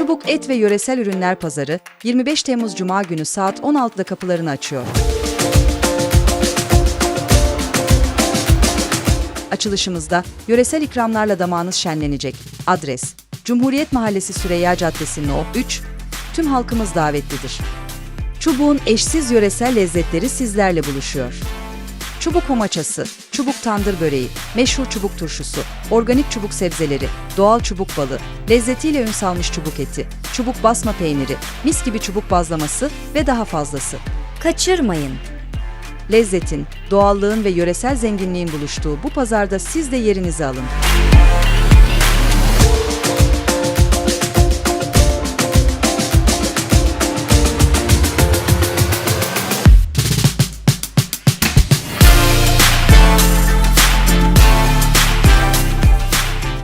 Çubuk Et ve Yöresel Ürünler Pazarı 25 Temmuz Cuma günü saat 16'da kapılarını açıyor. Açılışımızda yöresel ikramlarla damağınız şenlenecek. Adres: Cumhuriyet Mahallesi Süreyya Caddesi No 3. Tüm halkımız davetlidir. Çubuğun eşsiz yöresel lezzetleri sizlerle buluşuyor. Çubuk homaçası, çubuk tandır böreği, meşhur çubuk turşusu, organik çubuk sebzeleri, doğal çubuk balı, lezzetiyle ün salmış çubuk eti, çubuk basma peyniri, mis gibi çubuk bazlaması ve daha fazlası. Kaçırmayın. Lezzetin, doğallığın ve yöresel zenginliğin buluştuğu bu pazarda siz de yerinizi alın.